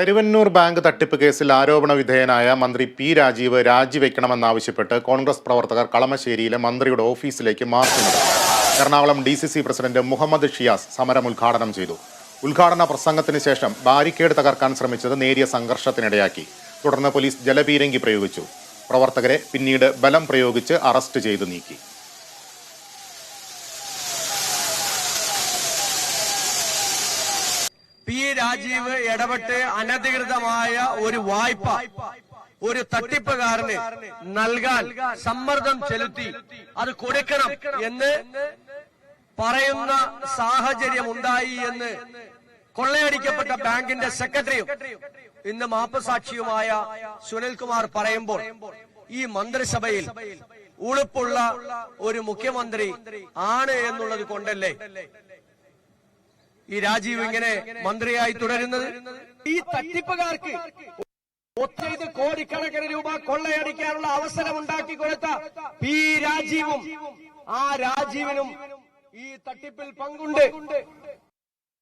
Karuvannur bank തട്ടിപ്പ് കേസിൽ ആരോപണ വിധേയനായ മന്ത്രി പി രാജീവ് രാജിവെക്കണമെന്നാവശ്യപ്പെട്ട് കോൺഗ്രസ് പ്രവർത്തകർ കളമശ്ശേരിയിലെ മന്ത്രിയുടെ ഓഫീസിലേക്ക് മാർച്ച് നടത്തി. Ernakulam D C C president Muhammad Shiyas സമരം ഉദ്ഘാടനം ചെയ്തു. ഉദ്ഘാടന പ്രസംഗത്തിന് ശേഷം ബാരിക്കേഡ് തകർക്കാൻ ശ്രമിച്ചത് നേരിയ സംഘർഷത്തിനിടയാക്കി. തുടർന്ന് പോലീസ് ജലപീരങ്കി പ്രയോഗിച്ചു. പ്രവർത്തകരെ പിന്നീട് ബലം പ്രയോഗിച്ച് അറസ്റ്റ് ചെയ്തു നീക്കി. പി രാജീവ് ഇടപെട്ട് അനധികൃതമായ ഒരു വായ്പ ഒരു തട്ടിപ്പുകാരന് നൽകാൻ സമ്മർദ്ദം ചെലുത്തി അത് കൊടുക്കണം എന്ന് പറയുന്ന സാഹചര്യം ഉണ്ടായി എന്ന് കൊള്ളയടിക്കപ്പെട്ട ബാങ്കിന്റെ സെക്രട്ടറിയും ഇന്ന് മാപ്പസാക്ഷിയുമായ സുനിൽകുമാർ പറയുമ്പോൾ ഈ മന്ത്രിസഭയിൽ ഉളുപ്പുള്ള ഒരു മുഖ്യമന്ത്രി ആണ് എന്നുള്ളത് കൊണ്ടല്ലേ ഈ രാജീവ് ഇങ്ങനെ മന്ത്രിയായി തുടരുന്നത്? ഈ തട്ടിപ്പുകാർക്ക് ഒത്തിരി കോടിക്കണക്കിന് രൂപ കൊള്ളയടിക്കാനുള്ള അവസരം ഉണ്ടാക്കി കൊടുത്ത പി രാജീവും ആ രാജീവിനും ഈ തട്ടിപ്പിൽ പങ്കുണ്ട്.